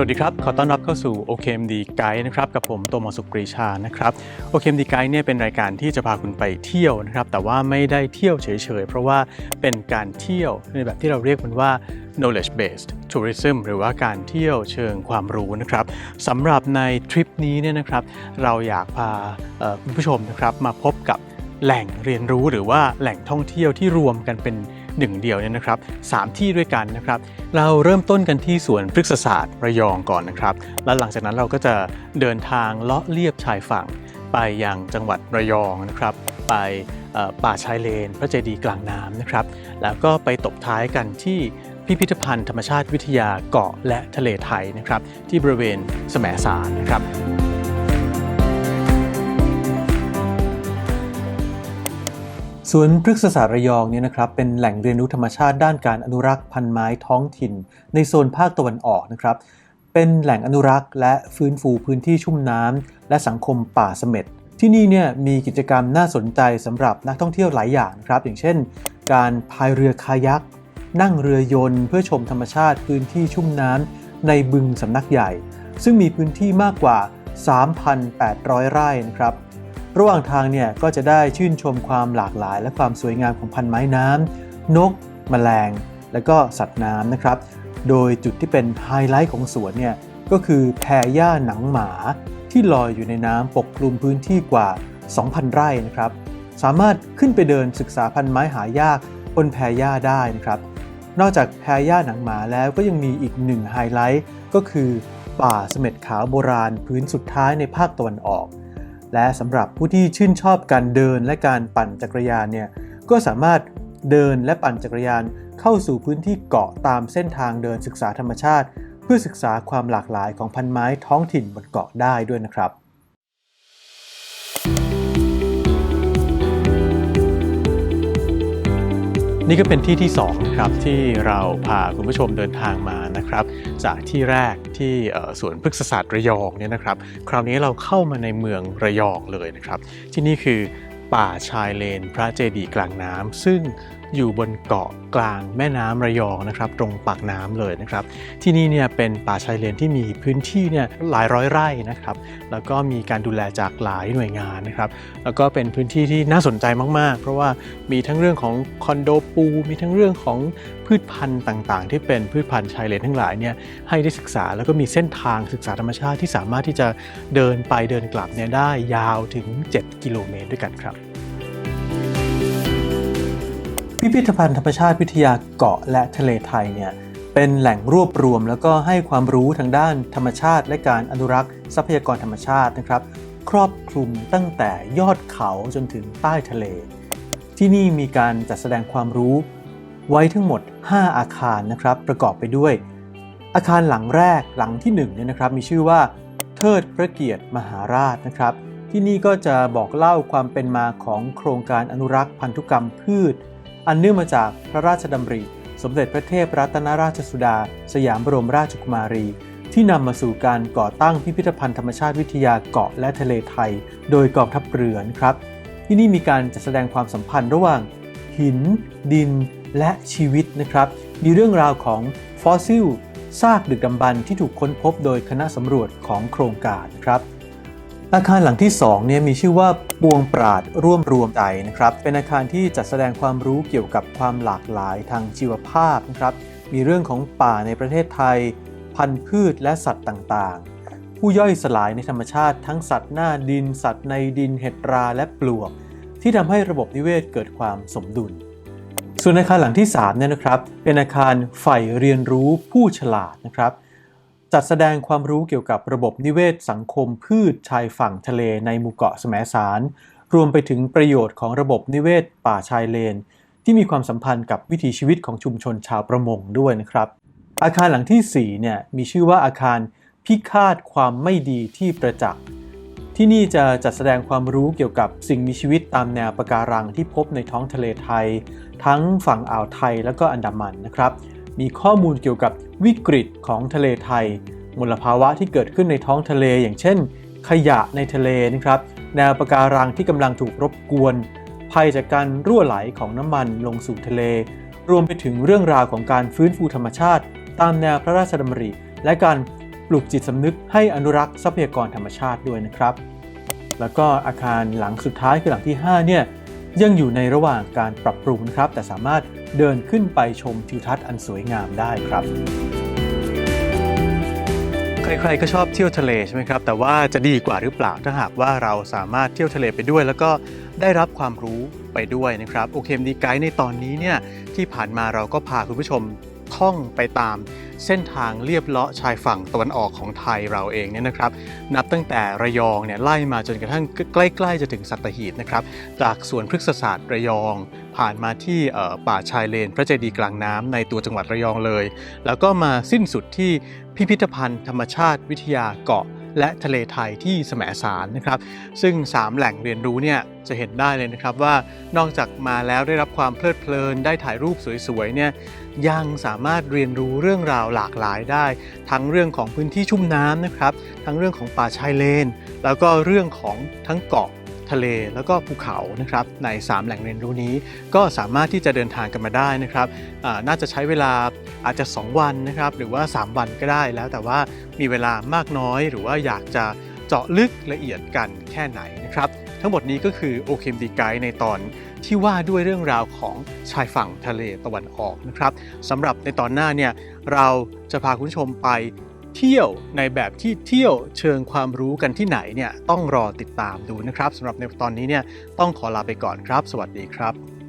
วัสดีครับ ขอต้อนรับเข้าสู่ OKMD Guide นะครับ กับผมโตมสุปรีชา นะครับ OKMD Guide เนี่ยเป็นรายการที่จะพาคุณไปเที่ยวนะครับ แต่ว่าไม่ได้เที่ยวเฉยๆ เพราะว่าเป็นการเที่ยวในแบบที่เราเรียกมันว่า knowledge based tourism หรือว่าการเที่ยวเชิงความรู้นะครับสำหรับในทริปนี้เนี่ยนะครับ เราอยากพาคุณผู้ชมนะครับมาพบกับแหล่งเรียนรู้หรือว่าแหล่งท่องเที่ยวที่รวมกันเป็น หนึ่งเดียวเนี่ยนะครับสามที่ด้วยกันนะครับ เราเริ่มต้นกันที่สวนพฤกษศาสตร์ระยองก่อนนะครับ แล้วหลังจากนั้นเราก็จะเดินทางเลาะเลียบชายฝั่ง ไปยังจังหวัดระยองนะครับ ไปป่าชายเลน พระเจดีย์กลางน้ำนะครับ แล้วก็ไปตบท้ายกันที่พิพิธภัณฑ์ธรรมชาติวิทยาเกาะและทะเลไทยนะครับ ที่บริเวณแสมสารนะครับ สวนพฤกษศาสตร์ระยองเนี่ยนะครับเป็นแหล่งเรียนรู้ธรรมชาติด้านการอนุรักษ์พันธุ์ไม้ท้องถิ่น ในโซนภาคตะวันออกนะครับ เป็นแหล่งอนุรักษ์และฟื้นฟูพื้นที่ชุ่มน้ำและสังคมป่าเสม็ดที่นี่เนี่ยมีกิจกรรมน่าสนใจสำหรับนักท่องเที่ยวหลายอย่างครับ อย่างเช่น การพายเรือคายัก นั่งเรือยนต์เพื่อชมธรรมชาติพื้นที่ชุ่มน้ำในบึงสำนักใหญ่ ซึ่งมีพื้นที่มากกว่า 3,800 ไร่นะครับ ระหว่างทางเนี่ยก็จะได้ชื่นชมความหลากหลาย และความสวยงามของพันไม้น้ำนกแมลง และก็สัตว์น้ำนะครับ โดยจุดที่เป็นไฮไลท์ของสวนเนี่ยก็คือแพรหญ้าหนังหมาที่ลอยอยู่ในน้ำปกคลุมพื้นที่กว่า 2,000 ไร่นะครับ สามารถขึ้นไปเดินศึกษาพันไม้หายากบนแพรหญ้าได้นะครับ นอกจากแพรหญ้าหนังหมาแล้วก็ยังมีอีกหนึ่งไฮไลท์ก็คือป่าเสม็ดขาวโบราณพื้นสุดท้ายในภาคตะวันออก และสำหรับผู้ที่ชื่นชอบการเดินและการปั่นจักรยานเนี่ยก็สามารถเดินและปั่นจักรยานเข้าสู่พื้นที่เกาะตามเส้นทางเดินศึกษาธรรมชาติ เพื่อศึกษาความหลากหลายของพันไม้ท้องถิ่นบนเกาะได้ด้วยนะครับ นี่ก็เป็นที่ที่2นะครับที่เราพาคุณผู้ชมเดินทางมานะครับ จากที่แรกที่สวนพฤกษศาสตร์ระยองเนี่ยนะครับ คราวนี้เราเข้ามาในเมืองระยองเลยนะครับ ที่นี่คือป่าชายเลนพระเจดีย์กลางน้ำซึ่ง อยู่บนเกาะกลางแม่น้ำระยองนะครับ ตรงปากน้ำเลยนะครับ ที่นี่เนี่ยเป็นป่าชายเลนที่มีพื้นที่เนี่ยหลายร้อยไร่นะครับ แล้วก็มีการดูแลจากหลายหน่วยงานนะครับ แล้วก็เป็นพื้นที่ที่น่าสนใจมาก ๆ เพราะว่ามีทั้งเรื่องของคอนโดปู มีทั้งเรื่องของพืชพันธุ์ต่างๆ ที่เป็นพืชพันธุ์ชายเลนทั้งหลายเนี่ยให้ได้ศึกษาแล้วก็มีเส้นทางศึกษาธรรมชาติที่สามารถที่จะเดินไปเดินกลับเนี่ยได้ยาวถึง 7 กิโลเมตรด้วยกันครับ พิพิธภัณฑ์ธรรมชาติวิทยาเกาะและทะเลไทยเนี่ยเป็นแหล่งรวบรวม แล้วก็ให้ความรู้ทางด้านธรรมชาติ และการอนุรักษ์ทรัพยากรธรรมชาตินะครับ ครอบคลุมตั้งแต่ยอดเขาจนถึงใต้ทะเล ที่นี่มีการจัดแสดงความรู้ ไว้ทั้งหมด 5 อาคารนะครับ ประกอบไปด้วย อาคารหลังแรกหลังที่1เนี่ยนะครับ มีชื่อว่า เทิดพระเกียรติมหาราชนะครับ ที่นี่ก็จะบอกเล่าความเป็นมาของโครงการอนุรักษ์พันธุกรรมพืช อันเนื่องมาจากพระราชดำริ สมเด็จพระเทพรัตนราชสุดา สยามบรมราชกุมารี ที่นำมาสู่การก่อตั้งพิพิธภัณฑ์ธรรมชาติวิทยาเกาะและทะเลไทย โดยกองทัพเรือนครับ ที่นี่มีการจัดแสดงความสัมพันธ์ระหว่าง หิน ดิน และชีวิตนะครับ มีเรื่องราวของฟอสซิลซากดึกดำบรรที่ถูกค้นพบโดยคณะสำรวจของโครงการนะครับ อาคารหลังที่2เนี่ยมีชื่อว่าปวงปราดร่วมรวมใจนะครับ เป็นอาคารที่จัดแสดงความรู้เกี่ยวกับความหลากหลายทางชีวภาพนะครับ มีเรื่องของป่าในประเทศไทย พันธุ์พืชและสัตว์ต่างๆ ผู้ย่อยสลายในธรรมชาติทั้งสัตว์หน้าดิน สัตว์ในดินเห็ดราและปลวก ที่ทำให้ระบบนิเวศเกิดความสมดุล ส่วนอาคารหลังที่3เนี่ยนะครับ เป็นอาคารใฝ่เรียนรู้ผู้ฉลาดนะครับ จัดแสดงความรู้เกี่ยวกับระบบนิเวศสังคมพืชชายฝั่งทะเลในหมู่เกาะแสมสาร รวมไปถึงประโยชน์ของระบบนิเวศป่าชายเลน ที่มีความสัมพันธ์กับวิถีชีวิตของชุมชนชาวประมงด้วยนะครับ อาคารหลังที่4เนี่ยมีชื่อว่าอาคารพิฆาตความไม่ดีที่ประจักษ์ที่นี่จะจัดแสดงความรู้เกี่ยวกับสิ่งมีชีวิตตามแนวปะการังที่พบในท้องทะเลไทย ทั้งฝั่งอ่าวไทยและก็อันดามันนะครับ มีข้อมูลเกี่ยวกับวิกฤตของทะเลไทย มลภาวะที่เกิดขึ้นในท้องทะเล อย่างเช่น ขยะในทะเลนะครับ แนวปะการังที่กำลังถูกรบกวน ภัยจากการรั่วไหลของน้ำมันลงสู่ทะเล รวมไปถึงเรื่องราวของการฟื้นฟูธรรมชาติ ตามแนวพระราชดำริ และการปลูกจิตสำนึกให้อนุรักษ์ทรัพยากรธรรมชาติด้วยนะครับ แล้วก็อาคารหลังสุดท้ายคือหลังที่5เนี่ยยังอยู่ในระหว่างการปรับปรุงนะครับ แต่สามารถ เดินขึ้นไปชมทิวทัศน์อันสวยงามได้ครับ ใครๆก็ชอบเที่ยวทะเลใช่ไหมครับ แต่ว่าจะดีกว่าหรือเปล่าถ้าหากว่าเราสามารถเที่ยวทะเลไปด้วย แล้วก็ได้รับความรู้ไปด้วยนะครับ โอเคมดีไกด์ในตอนนี้เนี่ยที่ผ่านมาเราก็พาคุณผู้ชม ท่องไปตามเส้นทางเลียบเลาะชายฝั่งตะวันออกของไทยเราเองเนี่ยนะครับ นับตั้งแต่ระยองเนี่ยไล่มาจนกระทั่งใกล้ๆจะถึงสัตหีบนะครับ จากสวนพฤกษศาสตร์ระยอง ผ่านมาที่ป่าชายเลน พระเจดีย์กลางน้ำในตัวจังหวัดระยองเลย แล้วก็มาสิ้นสุดที่พิพิธภัณฑ์ธรรมชาติวิทยาเกาะ และทะเลไทยที่แสมสารนะครับ ซึ่ง 3 แหล่งเรียนรู้เนี่ยจะเห็นได้เลยนะครับว่านอกจากมาแล้วได้รับความเพลิดเพลินได้ถ่ายรูปสวยๆเนี่ยยังสามารถเรียนรู้เรื่องราวหลากหลายได้ ทั้งเรื่องของพื้นที่ชุ่มน้ำนะครับ ทั้งเรื่องของป่าชายเลน แล้วก็เรื่องของทั้งเกาะ ทะเล แล้วก็ภูเขานะครับใน 3 แหล่งเรียนรู้นี้ ก็สามารถที่จะเดินทางกันมาได้นะครับน่าจะใช้เวลาอาจจะ 2 วันนะครับหรือว่า 3 วันก็ได้แล้วแต่ว่ามีเวลามากน้อยหรือว่าอยากจะเจาะลึกละเอียดกันแค่ไหนนะครับทั้งหมดนี้ก็คือโอเคมดีไกด์ในตอนที่ว่าด้วยเรื่องราวของชายฝั่งทะเลตะวันออกนะครับสำหรับในตอนหน้าเนี่ยเราจะพาคุณผู้ชมไป เที่ยวในแบบที่เที่ยวเชิงความรู้กันที่ไหนเนี่ยต้องรอติดตามดูนะครับสำหรับในตอนนี้เนี่ยต้องขอลาไปก่อนครับ สวัสดีครับ